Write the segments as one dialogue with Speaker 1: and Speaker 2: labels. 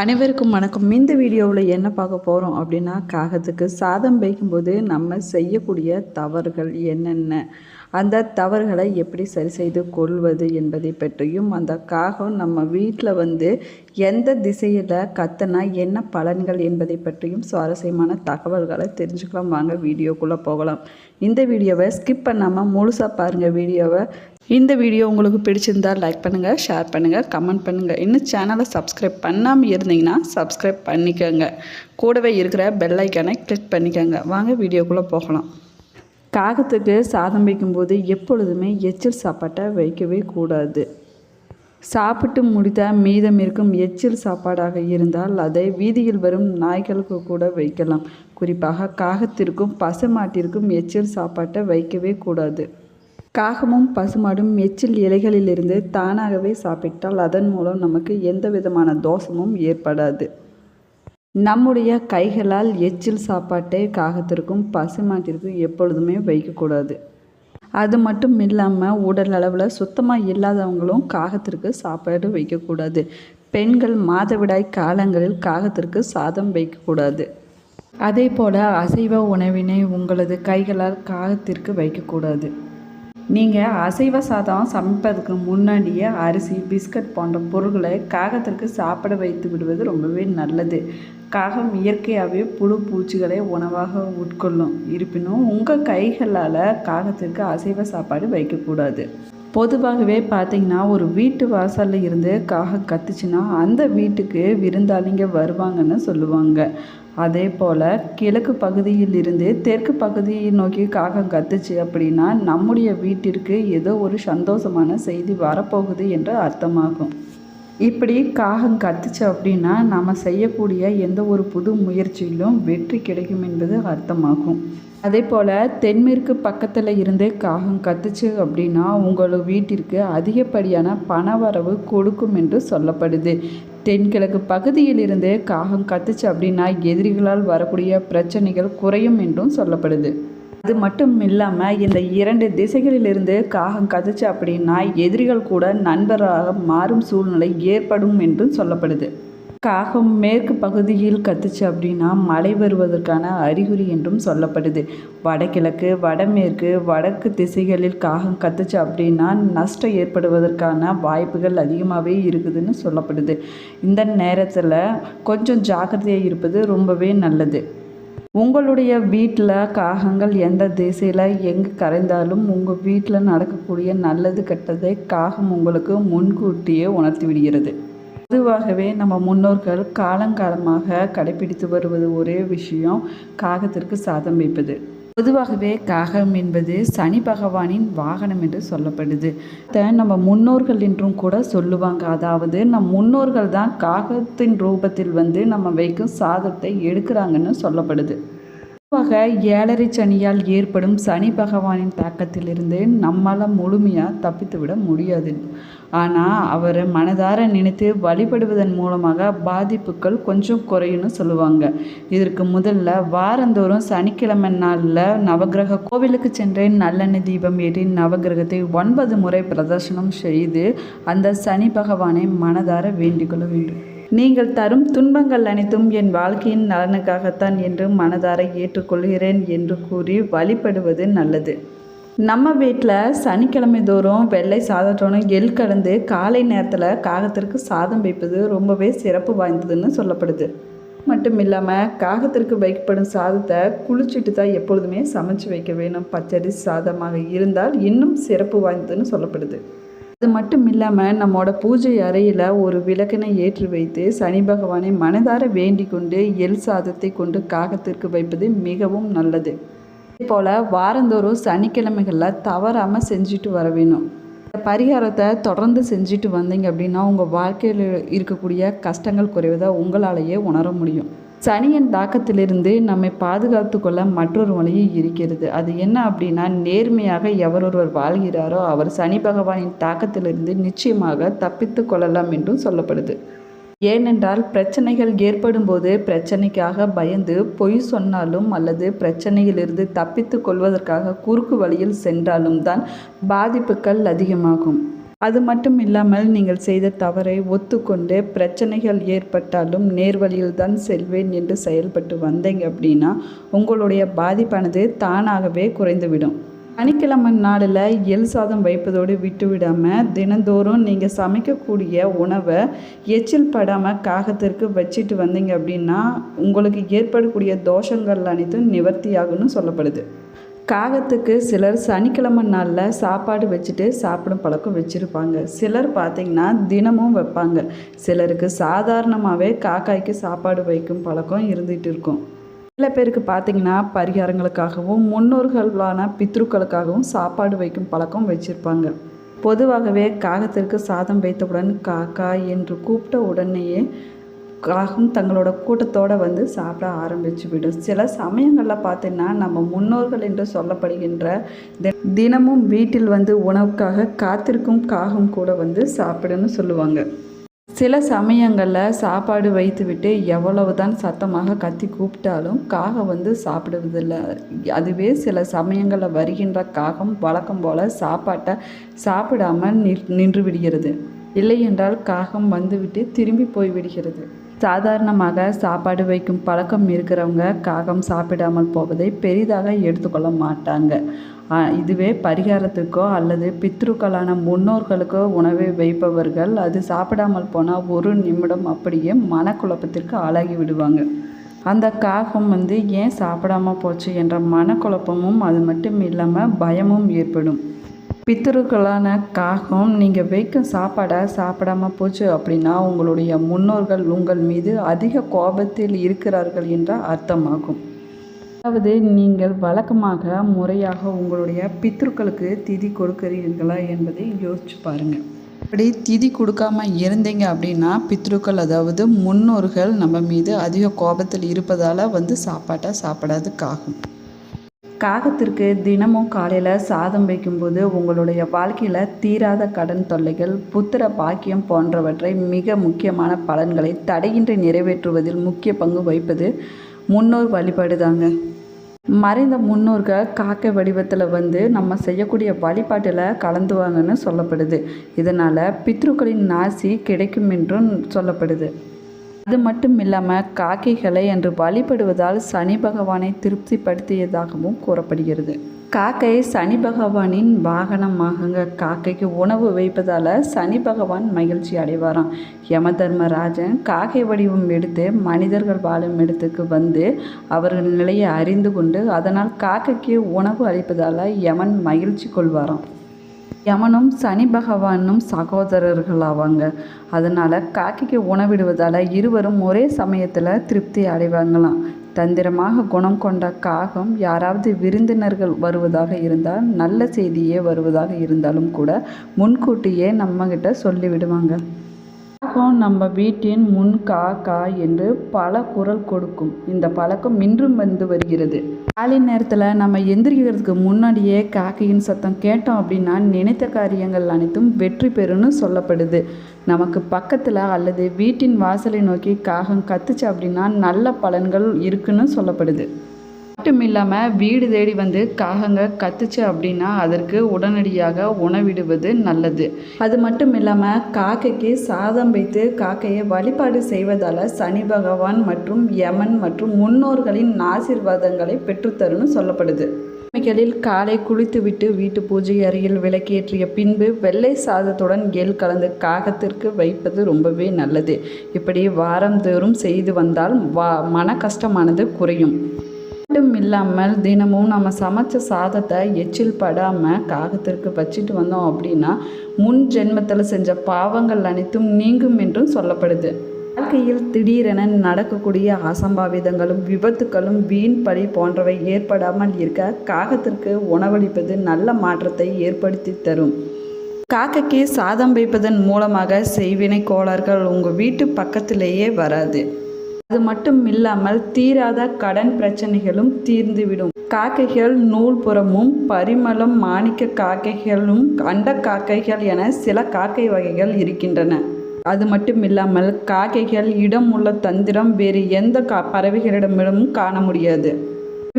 Speaker 1: அனைவருக்கும் வணக்கம். இந்த வீடியோவில் என்ன பார்க்க போகிறோம் அப்படின்னா காகத்துக்கு சாதம் வைக்கும்போது நம்ம செய்யக்கூடிய தவறுகள் என்னென்ன? அந்த தவறுகளை எப்படி சரி செய்து கொள்வது என்பதை பற்றியும் அந்த காகம் நம்ம வீட்டில் வந்து எந்த திசையில் கத்தனா என்ன பலன்கள் என்பதை பற்றியும் சுவாரஸ்யமான தகவல்களை தெரிஞ்சுக்கலாம். வாங்க வீடியோக்குள்ளே போகலாம். இந்த வீடியோவை ஸ்கிப் பண்ணாமல் முழுசாக பாருங்கள் வீடியோவை. இந்த வீடியோ உங்களுக்கு பிடிச்சிருந்தால் லைக் பண்ணுங்கள் ஷேர் பண்ணுங்கள் கமெண்ட் பண்ணுங்கள் இன்னும் சேனலை சப்ஸ்கிரைப் பண்ணாமல் இருந்தீங்கன்னா சப்ஸ்கிரைப் பண்ணிக்கோங்க. கூடவே இருக்கிற பெல் ஐக்கானை கிளிக் பண்ணிக்கோங்க. வாங்க வீடியோக்குள்ளே போகலாம். காகத்துக்கு சாதம் வைக்கும்போது எப்பொழுதுமே எச்சில் சாப்பாட்டை வைக்கவே கூடாது. சாப்பிட்டு முடித்த மீதம் இருக்கும் எச்சில் சாப்பாடாக இருந்தால் அதை வீதியில் வரும் நாய்களுக்கு கூட வைக்கலாம். குறிப்பாக காகத்திற்கும் பசுமாட்டிற்கும் எச்சில் சாப்பாட்டை வைக்கவே கூடாது. காகமும் பசுமாடும் எச்சில் இலைகளிலிருந்து தானாகவே சாப்பிட்டால் அதன் மூலம் நமக்கு எந்த விதமான தோஷமும் ஏற்படாது. நம்முடைய கைகளால் எச்சில் சாப்பாட்டை காகத்திற்கும் பசுமாட்டிற்கும் எப்பொழுதுமே வைக்கக்கூடாது. அது மட்டும் இல்லாமல் உடல் அளவில் சுத்தமாக இல்லாதவங்களும் காகத்திற்கு சாப்பாடு வைக்கக்கூடாது. பெண்கள் மாதவிடாய் காலங்களில் காகத்திற்கு சாதம் வைக்கக்கூடாது. அதே போல் அசைவ உணவினை உங்களது கைகளால் காகத்திற்கு வைக்கக்கூடாது. நீங்கள் அசைவ சாதம் சமைப்பதற்கு முன்னாடியே அரிசி பிஸ்கட் போன்ற பொருட்களை காகத்திற்கு சாப்பிட வைத்து விடுவது ரொம்பவே நல்லது. காகம் இயற்கையாகவே புழு பூச்சிகளை உணவாக உட்கொள்ளும். இருப்பினும் உங்கள் கைகளால் காகத்திற்கு அசைவ சாப்பாடு வைக்கக்கூடாது. பொதுவாகவே பார்த்திங்கன்னா ஒரு வீட்டு வாசலில் இருந்து காகம் கத்துச்சுன்னா அந்த வீட்டுக்கு விருந்தாளிங்க வருவாங்கன்னு சொல்லுவாங்க. அதே போல் கிழக்கு பகுதியில் இருந்து தெற்கு பகுதியை நோக்கி காகம் கத்துச்சு அப்படின்னா நம்முடைய வீட்டிற்கு ஏதோ ஒரு சந்தோஷமான செய்தி வரப்போகுது என்று அர்த்தமாகும். இப்படி காகம் கத்துச்சு அப்படின்னா நாம் செய்யக்கூடிய எந்த ஒரு புது முயற்சியிலும் வெற்றி கிடைக்கும் என்பது அர்த்தமாகும். அதே போல் தென்மேற்கு பக்கத்தில் இருந்து காகம் கத்துச்சு அப்படின்னா உங்கள் வீட்டிற்கு அதிகப்படியான பணவரவு கொடுக்கும் என்று சொல்லப்படுது. தென்கிழக்கு பகுதியில் இருந்து காகம் கத்துச்சு அப்படின்னா எதிரிகளால் வரக்கூடிய பிரச்சனைகள் குறையும் என்றும் சொல்லப்படுது. அது மட்டும் இல்லாமல் இந்த இரண்டு திசைகளிலிருந்து காகம் கத்துச்சு அப்படின்னா எதிரிகள் கூட நண்பராக மாறும் சூழ்நிலை ஏற்படும் என்றும் சொல்லப்படுது. காகம் மேற்கு பகுதியில் கத்துச்சு அப்படின்னா மழை வருவதற்கான அறிகுறி என்றும் சொல்லப்படுது. வடகிழக்கு வடமேற்கு வடக்கு திசைகளில் காகம் கத்துச்சு அப்படின்னா நஷ்டம் ஏற்படுவதற்கான வாய்ப்புகள் அதிகமாகவே இருக்குதுன்னு சொல்லப்படுது. இந்த நேரத்தில் கொஞ்சம் ஜாக்கிரதையாக இருப்பது ரொம்பவே நல்லது. உங்களுடைய வீட்டில் காகங்கள் எந்த திசையில் எங்கே கரைந்தாலும் உங்கள் வீட்டில் நடக்கக்கூடிய நல்லது கெட்டதை காகம் உங்களுக்கு முன்கூட்டியே உணர்த்தி விடுகிறது. பொதுவாகவே நம்ம முன்னோர்கள் காலங்காலமாக கடைபிடித்து வருவது ஒரே விஷயம் காகத்திற்கு சாதம் வைப்பது பொதுவாகவே காகம் என்பது சனி பகவானின் வாகனம் என்று சொல்லப்படுது. நம்ம முன்னோர்கள் என்றும் கூட சொல்லுவாங்க. அதாவது நம் முன்னோர்கள் தான் காகத்தின் ரூபத்தில் வந்து நம்ம வைக்கும் சாதத்தை எடுக்கிறாங்கன்னு சொல்லப்படுது. பொதுவாக ஏழரை சனியால் ஏற்படும் சனி பகவானின் தாக்கத்திலிருந்து நம்மளால் முழுமையாக தப்பித்து விட முடியாது. ஆனால் அவரை மனதார நினைத்து வழிபடுவதன் மூலமாக பாதிப்புகள் கொஞ்சம் குறையும்னு சொல்லுவாங்க. இதற்கு முதல்ல வாரந்தோறும் சனிக்கிழமை நாளில் நவகிரக கோவிலுக்கு சென்றேன். நல்லெண்ணெய் தீபம் ஏற்றி நவகிரகத்தை ஒன்பது முறை பிரதர்சனம் செய்து அந்த சனி பகவானை மனதார வேண்டிக்கொள்ள வேண்டும். நீங்கள் தரும் துன்பங்கள் அனைத்தும் என் வாழ்க்கையின் நலனுக்காகத்தான் என்று மனதார ஏற்றுக்கொள்கிறேன் என்று கூறி வழிபடுவது நல்லது. நம்ம வீட்டில் சனிக்கிழமை தோறும் வெள்ளை சாதத்தோடு எள் கலந்து காலை நேரத்தில் காகத்திற்கு சாதம் வைப்பது ரொம்பவே சிறப்பு வாய்ந்ததுன்னு சொல்லப்படுது. மட்டும் இல்லாமல் காகத்திற்கு வைக்கப்படும் சாதத்தை குளிச்சுட்டு தான் எப்பொழுதுமே சமைச்சு வைக்க வேணும். பச்சரி சாதமாக இருந்தால் இன்னும் சிறப்பு வாய்ந்ததுன்னு சொல்லப்படுது. அது மட்டும் இல்லாமல் நம்மளோட பூஜை அறையில் ஒரு விளக்கினை ஏற்றி வைத்து சனி பகவானை மனதார வேண்டிக் கொண்டு எல் சாதத்தை கொண்டு காகத்திற்கு வைப்பது மிகவும் நல்லது. போல் வாரந்தோறும் சனிக்கிழமைகளில் தவறாமல் செஞ்சுட்டு வர வேணும். இந்த பரிகாரத்தை தொடர்ந்து செஞ்சுட்டு வந்தீங்க அப்படின்னா உங்கள் வாழ்க்கையில் இருக்கக்கூடிய கஷ்டங்கள் குறைவதை உங்களாலேயே உணர முடியும். சனியின் தாக்கத்திலிருந்து நம்மை பாதுகாத்து கொள்ள மற்றொரு வழியும் இருக்கிறது. அது என்ன அப்படின்னா நேர்மையாக எவரொருவர் வாழ்கிறாரோ அவர் சனி பகவானின் தாக்கத்திலிருந்து நிச்சயமாக தப்பித்து கொள்ளலாம் என்றும் சொல்லப்படுது. ஏனென்றால் பிரச்சனைகள் ஏற்படும் போது பிரச்சனைக்காக பயந்து பொய் சொன்னாலும் அல்லது பிரச்சனையிலிருந்து தப்பித்து கொள்வதற்காக குறுக்கு வழியில் சென்றாலும் தான் பாதிப்புகள் அதிகமாகும். அது மட்டும் இல்லாமல் நீங்கள் செய்த தவறை ஒத்துக்கொண்டு பிரச்சனைகள் ஏற்பட்டாலும் நேர்வழியில் தான் செல்வேன் என்று செயல்பட்டு வந்தீங்க அப்படின்னா உங்களுடைய பாதிப்பானது தானாகவே குறைந்துவிடும். சனிக்கிழமை நாளில் எள் சாதம் வைப்பதோடு விட்டு விடாமல் தினந்தோறும் நீங்கள் சமைக்கக்கூடிய உணவை எச்சில் படாமல் காகத்திற்கு வச்சுட்டு வந்தீங்க அப்படின்னா உங்களுக்கு ஏற்படக்கூடிய தோஷங்கள் அனைத்தும் நிவர்த்தியாகும்னு சொல்லப்படுது. காகத்துக்கு சிலர் சனிக்கிழமை நாளில் சாப்பாடு வச்சுட்டு சாப்பிடும் பழக்கம் வச்சுருப்பாங்க. சிலர் பார்த்திங்கன்னா தினமும் வைப்பாங்க. சிலருக்கு சாதாரணமாகவே காக்காய்க்கு சாப்பாடு வைக்கும் பழக்கம் இருந்துகிட்டு இருக்கும். சில பேருக்கு பார்த்தீங்கன்னா பரிகாரங்களுக்காகவும் முன்னோர்களான பித்ருக்களுக்காகவும் சாப்பாடு வைக்கும் பழக்கம் வச்சுருப்பாங்க. பொதுவாகவே காகத்திற்கு சாதம் வைத்தவுடன் காக்கா என்று கூப்பிட்ட உடனேயே காகம் தங்களோட கூட்டத்தோடு வந்து சாப்பிட ஆரம்பிச்சு விடும் சில சமயங்களில் பார்த்தீங்கன்னா நம்ம முன்னோர்கள் என்று சொல்லப்படுகின்ற தினமும் வீட்டில் வந்து உணவுக்காக காத்திருக்கும் காகம் கூட வந்து சாப்பிடுன்னு சொல்லுவாங்க. சில சமயங்களில் சாப்பாடு வைத்துவிட்டு எவ்வளவு தான் சத்தமாக கத்தி கூப்பிட்டாலும் காகம் வந்து சாப்பிடுவதில்லை. அதுவே சில சமயங்களில் வருகின்ற காகம் வழக்கம் போல் சாப்பாட்டை சாப்பிடாமல் நின்று விடுகிறது. இல்லை என்றால் காகம் வந்துவிட்டு திரும்பி போய்விடுகிறது சாதாரணமாக சாப்பாடு வைக்கும் பழக்கம் இருக்கிறவங்க காகம் சாப்பிடாமல் போவதை பெரிதாக எடுத்துக்கொள்ள மாட்டாங்க. இதுவே பரிகாரத்துக்கோ அல்லது பித்ருக்களான முன்னோர்களுக்கோ உணவை வைப்பவர்கள் அது சாப்பிடாமல் போனால் ஒரு நிமிடம் அப்படியே மனக்குழப்பத்திற்கு ஆளாகி விடுவாங்க. அந்த காகம் வந்து ஏன் சாப்பிடாமல் போச்சு என்ற மனக்குழப்பமும் அது மட்டும் இல்லாமல் பயமும் ஏற்படும். பித்தருக்களான காகம் நீங்கள் வைக்கும் சாப்பாடை சாப்பிடாம போச்சு அப்படின்னா உங்களுடைய முன்னோர்கள் உங்கள் மீது அதிக கோபத்தில் இருக்கிறார்கள் என்ற அர்த்தமாகும். அதாவது நீங்கள் வழக்கமாக முறையாக உங்களுடைய பித்ருக்களுக்கு திதி கொடுக்கிறீர்களா என்பதை யோசிச்சு பாருங்கள் அப்படி திதி கொடுக்காம இருந்தீங்க அப்படின்னா பித்ருக்கள் அதாவது முன்னோர்கள் நம்ம மீது அதிக கோபத்தில் இருப்பதால் வந்து சாப்பாட்டை சாப்பிடாது காகும் காகத்திற்கு தினமும் காலையில் சாதம் வைக்கும்போது உங்களுடைய வாழ்க்கையில் தீராத கடன் தொல்லைகள் புத்திர பாக்கியம் போன்றவற்றை மிக முக்கியமான பலன்களை தடையின்றி நிறைவேற்றுவதில் முக்கிய பங்கு வகிப்பது முன்னோர் வழிபாடு தாங்க மறைந்த முன்னோர்கள் காக்கை வடிவத்தில் வந்து நம்ம செய்யக்கூடிய வழிபாட்டில் கலந்துவாங்கன்னு சொல்லப்படுது. இதனால் பித்ருக்களின் நாசி கிடைக்கும் என்றும் சொல்லப்படுது. அது மட்டும் இல்லாமல் காக்கைகளை என்று வழிபடுவதால் சனி பகவானை திருப்திப்படுத்தியதாகவும் கூறப்படுகிறது. காக்கை சனி பகவானின் வாகனமாகுங்க. காக்கைக்கு உணவு வைப்பதால் சனி பகவான் மகிழ்ச்சி அடைவாராம். யம தர்மராஜன் காக்கை வடிவம் எடுத்து மனிதர்கள் வாழும் இடத்துக்கு வந்து அவர்கள் நிலையை அறிந்து கொண்டு அதனால் காக்கைக்கு உணவு அளிப்பதால் யமன் மகிழ்ச்சி கொள்வாராம். யமனும் சனி பகவானும் சகோதரர்கள் ஆவாங்க அதனால் காக்கைக்கு உணவிடுவதால் இருவரும் ஒரே சமயத்தில் திருப்தி அடைவாங்களாம். தந்திரமாக குணம் கொண்ட காகம் யாராவது விருந்தினர்கள் வருவதாக இருந்தால் நல்ல செய்தியே வருவதாக இருந்தாலும் கூட முன்கூட்டியே நம்மக்கிட்ட சொல்லிவிடுவாங்க. காகம் நம்ம வீட்டின் முன் கா கா என்று பல குரல் கொடுக்கும். இந்த பழக்கம் இன்றும் வந்து வருகிறது. காலை நேரத்தில் நம்ம எந்திரிக்கிறதுக்கு முன்னாடியே காக்கையின் சத்தம் கேட்டோம் அப்படின்னா நினைத்த காரியங்கள் அனைத்தும் வெற்றி பெறும்னு சொல்லப்படுது. நமக்கு பக்கத்தில் அல்லது வீட்டின் வாசலை நோக்கி காகம் கத்துச்சு அப்படின்னா நல்ல பலன்கள் இருக்குன்னு சொல்லப்படுது. மட்டும் இல்லாமல் வீடு தேடி வந்து காகங்க கத்துச்சு அப்படின்னா அதற்கு உடனடியாக உணவிடுவது நல்லது. அது மட்டும் இல்லாமல் காக்கைக்கு சாதம் வைத்து காக்கையை வழிபாடு செய்வதால் சனி பகவான் மற்றும் யமன் மற்றும் முன்னோர்களின் ஆசிர்வாதங்களை பெற்றுத்தருன்னு சொல்லப்படுது. சமையலில் காலை குளித்துவிட்டு வீட்டு பூஜை அறையில் விளக்கேற்றிய பின்பு வெள்ளை சாதத்துடன் எல் கலந்து காகத்திற்கு வைப்பது ரொம்பவே நல்லது. இப்படி வாரந்தோறும் செய்து வந்தால் வா மன கஷ்டமானது குறையும். மட்டும் இல்லாமல் தினமும் நம்ம சமைச்ச சாதத்தை எச்சில் படாமல் காகத்திற்கு வச்சுட்டு வந்தோம் அப்படின்னா முன் ஜென்மத்தில் செஞ்ச பாவங்கள் அனைத்தும் நீங்கும் என்றும் சொல்லப்படுது. வாழ்க்கையில் திடீரென நடக்கக்கூடிய அசம்பாவிதங்களும் விபத்துக்களும் வீண் பழி போன்றவை ஏற்படாமல் இருக்க காகத்திற்கு உணவளிப்பது நல்ல மாற்றத்தை ஏற்படுத்தி தரும். காக்கைக்கு சாதம் வைப்பதன் மூலமாக செய்வினை கோளாறுகள் உங்கள் வீட்டு பக்கத்திலேயே வராது. அது மட்டும் இல்லாமல் தீராத கடன் பிரச்சனைகளும் தீர்ந்துவிடும். காக்கைகள் நூல்புறமும் பரிமளம் மாணிக்க காக்கைகளும் அண்ட காக்கைகள் என சில காக்கை வகைகள் இருக்கின்றன. அது மட்டும் இல்லாமல் காக்கைகள் இடம் உள்ள தந்திரம் வேறு எந்த கா பறவைகளிடமிடமும் காண முடியாது.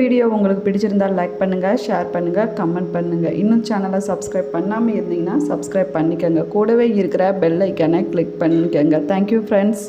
Speaker 1: வீடியோ உங்களுக்கு பிடிச்சிருந்தால் லைக் பண்ணுங்கள் ஷேர் பண்ணுங்கள் கமெண்ட் பண்ணுங்கள் இன்னும் சேனலை சப்ஸ்கிரைப் பண்ணாமல் இருந்தீங்கன்னா சப்ஸ்கிரைப் பண்ணிக்கோங்க. கூடவே இருக்கிற பெல் ஐக்கானை கிளிக் பண்ணிக்கோங்க. Thank you friends